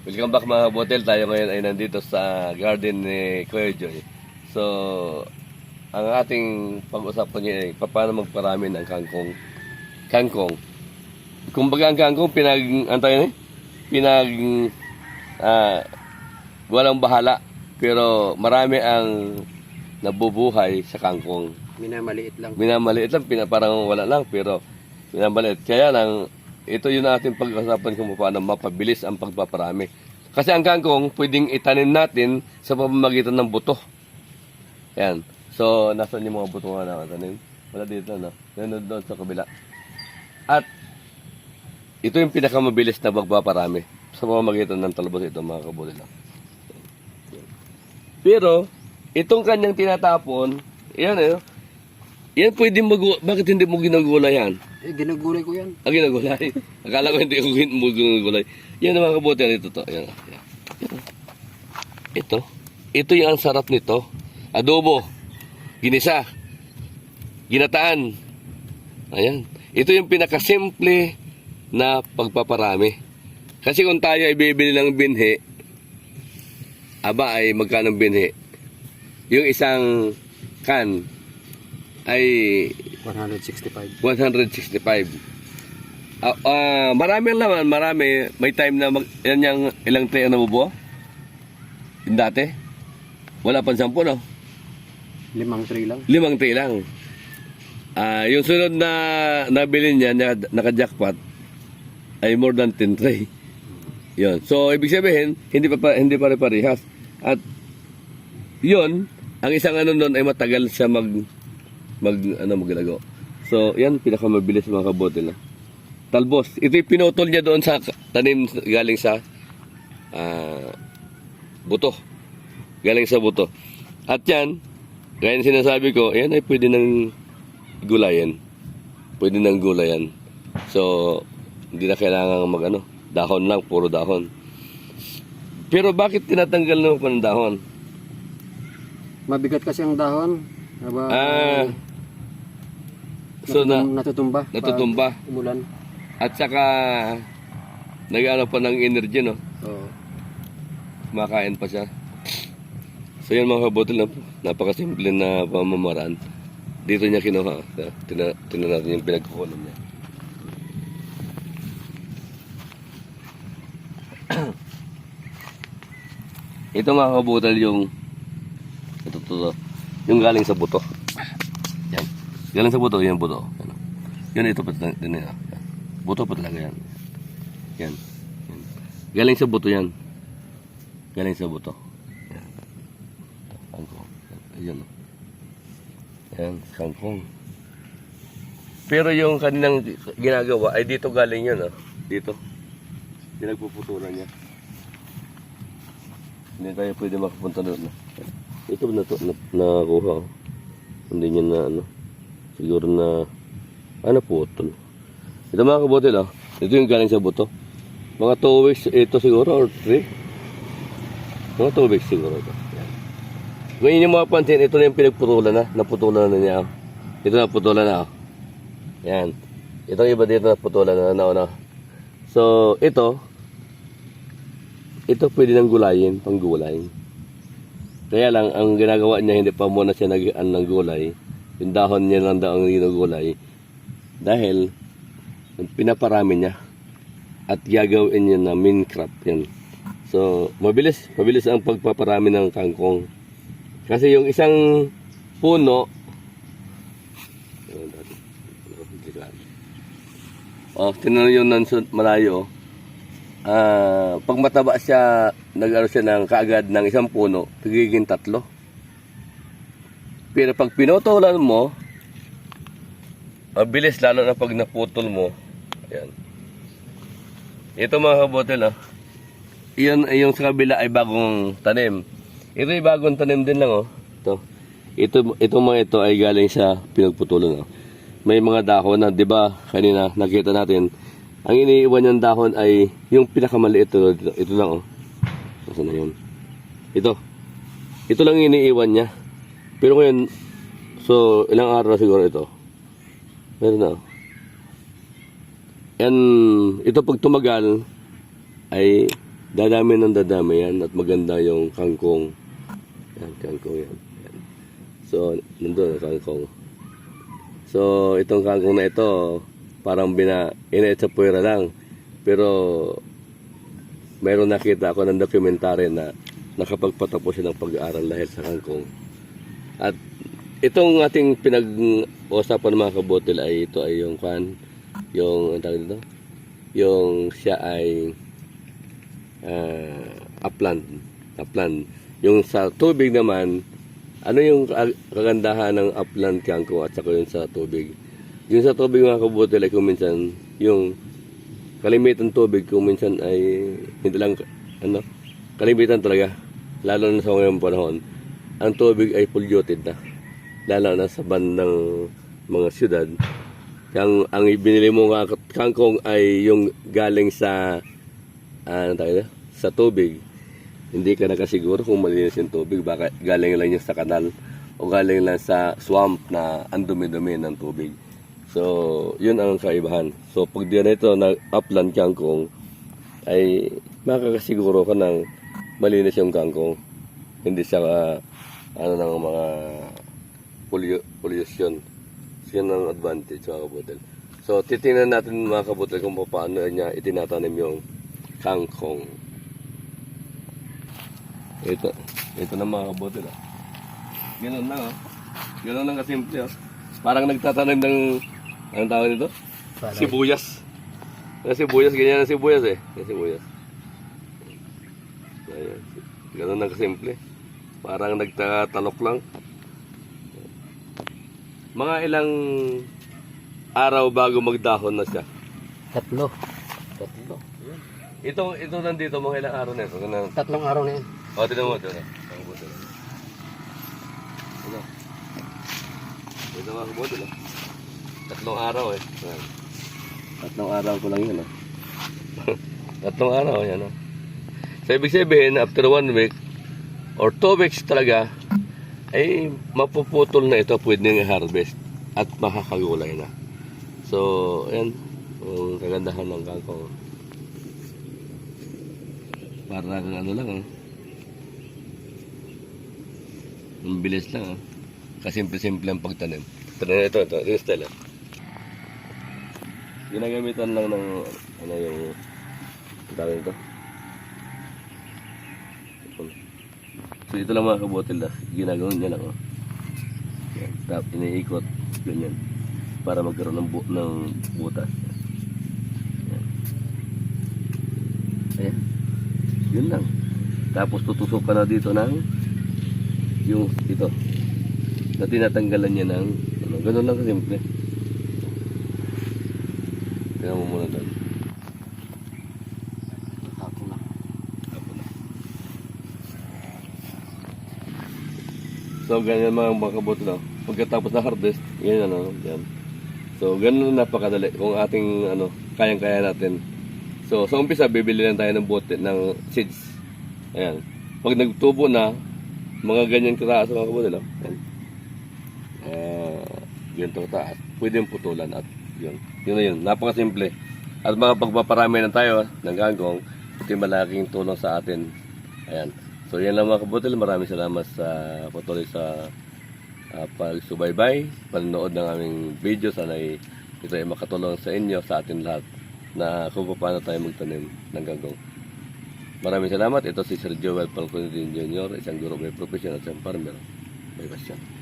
Welcome back mga botel. Tayo ngayon ay nandito sa garden ni Kuya Joy. So, ang ating pag-usapan niya ay paano magparami ng kangkong. Kangkong. Kumbaga ang kangkong, pinag, antay ni? Pinag, ah, walang bahala. Pero marami ang nabubuhay sa kangkong. Minamaliit lang. Minamaliit lang, pina, parang wala lang, pero minamaliit. Kaya lang, ito yun ating pag-usapan kung paano mapabilis ang pagpaparami. Kasi ang kangkong, pwedeng itanim natin sa pamamagitan ng buto. Yan. So, nasan yung mga buto nga nakatanim? Wala dito, no? Yan doon sa kabila. At, ito yung pinakamabilis na pagpaparami sa pamamagitan ng talbos ito, mga kabuli lang. Pero, itong kanyang tinatapon, yan eh, yan pwede mag bakit hindi mo ginagulay yan? Eh, ginagulay ko yan. Ang ginagulay. Akala ko hindi ko ginagulay. Yan ang mga kabuti nito to. Yan. Ito. Ito yung ang sarap nito. Adobo. Ginisa. Ginataan. Ayan. Ito yung pinakasimple na pagpaparami. Kasi kung tayo ay bibili ng binhi, aba ay magkano binhi? Yung isang can ay 165. 165. Ah, ah, marami ang laman, marami. May time na mag, yan yung ilang tray ang nabubuo? Yung dati? Wala pang sampu, no? Limang tray lang. Limang tray lang. Ah, yung sunod na nabili niya, na, naka-jackpot, ay more than 10 tray. Yun. So, ibig sabihin, hindi pa, pa hindi pa parehas. At, yun, ang isang ano nun ay matagal siya mag, mag, ano, maglagaw. So, yan, pinakamabilis mga kabote na. Talbos. Ito'y pinutol niya doon sa tanim galing sa ah, buto. Galing sa buto. At yan, gaya ng sinasabi ko, yan ay pwede ng gulayan. Pwede ng gulayan. So, hindi na kailangan mag ano, dahon lang, puro dahon. Pero bakit tinatanggal mo pa ng dahon? Mabigat kasi ang dahon. Aba, Ah, so na, natutum- natutumba. natutumba. Umulan. At saka, nag-ano pa ng energy, no? Oo. Kumakain pa siya. So yan mga kabotol na napakasimple na pamamaraan. Dito niya kinuha. Tina, tina natin yung pinagkukunan niya. Ito mga kabotol yung ito, ito, yung galing sa buto. Yan. Galing sa buto, yan buto. Yan. Yun ito pa din yan. Buto pa talaga yan. Yan. yan. Galing sa buto yan. Galing sa buto. Yan. Kangkong. Oh. Yan, kangkong. Pero yung kanilang ginagawa ay dito galing yun, ah. Dito. Pinagpuputulan niya. Hindi tayo pwede makapunta doon. ah. Ito na to, na, nakuha. oh. Hindi niya na ano. Siguro na ano putol. Ito mga kabote ah. Ito yung galing sa buto. Mga 2 weeks ito siguro or 3. Mga 2 weeks siguro ito. Ngayon yung mga pansin, ito na yung pinagputulan na. Naputulan na niya. oh. Ito naputulan na. oh. Yan. Itong iba dito naputulan na nauna. So, ito, ito pwede nang gulayin, pang gulay. Kaya lang, ang ginagawa niya, hindi pa muna siya nag ng gulay. Yung dahon niya lang daw ang ginagulay. Dahil, pinaparami niya. At gagawin niya na main crop yan. So, mabilis. Mabilis ang pagpaparami ng kangkong. Kasi yung isang puno, Oh, tinan yun ng sun- malayo. Ah, pag mataba siya, nag-ano siya ng kaagad ng isang puno, pagiging tatlo. Pero pag pinutulan mo, mabilis lalo na pag naputol mo. Ayan. Ito mga kabotel, ah. Iyon, yung sa kabila ay bagong tanim. Ito ay bagong tanim din lang, oh. Ito. Ito, ito mga ito ay galing sa pinagputulan, oh. May mga dahon na, di ba, kanina nakita natin, ang iniiwan niyang dahon ay yung pinakamaliit ito, ito, ito lang, oh. Nasaan na yun? Ito. Ito lang iniiwan niya. Pero ngayon, so, ilang araw siguro ito. Meron na. And ito pag tumagal ay Dadami ng dadami yan at maganda yung kangkong. Yan, kangkong yan. yan. So, nandun ang kangkong. So, itong kangkong na ito, parang bina, inait sa puwera lang. Pero, mayroon nakita ako ng dokumentary na nakapagpatapos siya ng pag-aaral dahil sa kangkong. At itong ating pinag-usapan mga kabotil ay ito ay yung kan, yung, ang tawag dito? Yung siya ay uh, upland. Upland. Yung sa tubig naman, ano yung ka- kagandahan ng upland kangkong at saka yung sa tubig? Yung sa tubig mga kabutil ay kung minsan, yung kalimitan tubig kung minsan ay hindi lang, ano, kalimitan talaga. Lalo na sa ngayong panahon, ang tubig ay polluted na. Lalo na sa bandang mga syudad. Ang, ang binili mo nga kangkong ay yung galing sa ano tayo sa tubig. Hindi ka nakasiguro kung malinis yung tubig. Baka galing lang yung sa kanal o galing lang sa swamp na ang dumi-dumi ng tubig. So, yun ang kaibahan. So, pag dito na upland kangkong, ay makakasiguro ka ng malinis yung kangkong. Hindi siya ah, ano ng mga pollu- pollution. So, yun ang advantage mga kabutil. So, titingnan natin mga kabutil kung paano niya itinatanim yung kangkong. Ito. Ito na mga kabutil. Ah. Ganun lang ah. Ganun lang kasimple ah. Parang nagtatanim ng, anong tawag nito? Sibuyas. Yung sibuyas, ganyan ang sibuyas eh. Yung sibuyas. Ayan. Ganun lang kasimple. Parang nagtatalok lang. Mga ilang araw bago magdahon na siya. Tatlo. Tatlo. Ito, ito nandito, mga ilang araw na ito. Ganun. Tatlong araw na yan. O, tinan mo, tinan mo. Lang. Ito. Mga lang. Tatlong araw eh. Tatlong araw ko lang yun ah. Tatlong araw, yan ah. So, ibig sabihin, after one week, or two weeks talaga, ay mapuputol na ito, pwede nga harvest at makakagulay na. So, ayan, ang kagandahan ng kangkong. Parang ano lang, ah. Ang bilis lang, ah. Kasimple-simple ang pagtanim. Ito na ito, ito, ito style, ah. Ginagamitan lang ng, ano yung, ang tawag nito? So ito lang mga kabotil na, ginagawa niya lang, oh. Yan, tap, iniikot, ganyan. Para magkaroon ng, bu- ng butas. Yan. Ayan. Yun lang. Tapos tutusok ka na dito ng yung ito na tinatanggalan niya ng ano, ganun lang kasimple. Tingnan mo muna doon. Ako na. Apo na. So, ganyan mga kabuti lang. Pagkatapos na harvest, yan ano, yan. So, ganun na napakadali. Kung ating, ano, kayang-kaya natin. So, sa umpisa, bibili lang tayo ng bote, ng seeds. Ayan. Pag nagtubo na, mga ganyan kataas mga kabuti lang. Yan. Uh, ganito kataas. Pwede yung putulan at yun. Yun na yun. Napakasimple. At mga pagpaparami na tayo ng gagong, ito malaking tulong sa atin. Ayan. So yan lang mga kabutil. Maraming salamat sa patuloy sa uh, pagsubaybay, panonood ng aming video. Sana ay ito ay makatulong sa inyo, sa atin lahat na kung paano tayo magtanim ng gagong. Maraming salamat. Ito si Sir Joel Palconin Jr., isang guro may profession at isang farmer. May pasyon.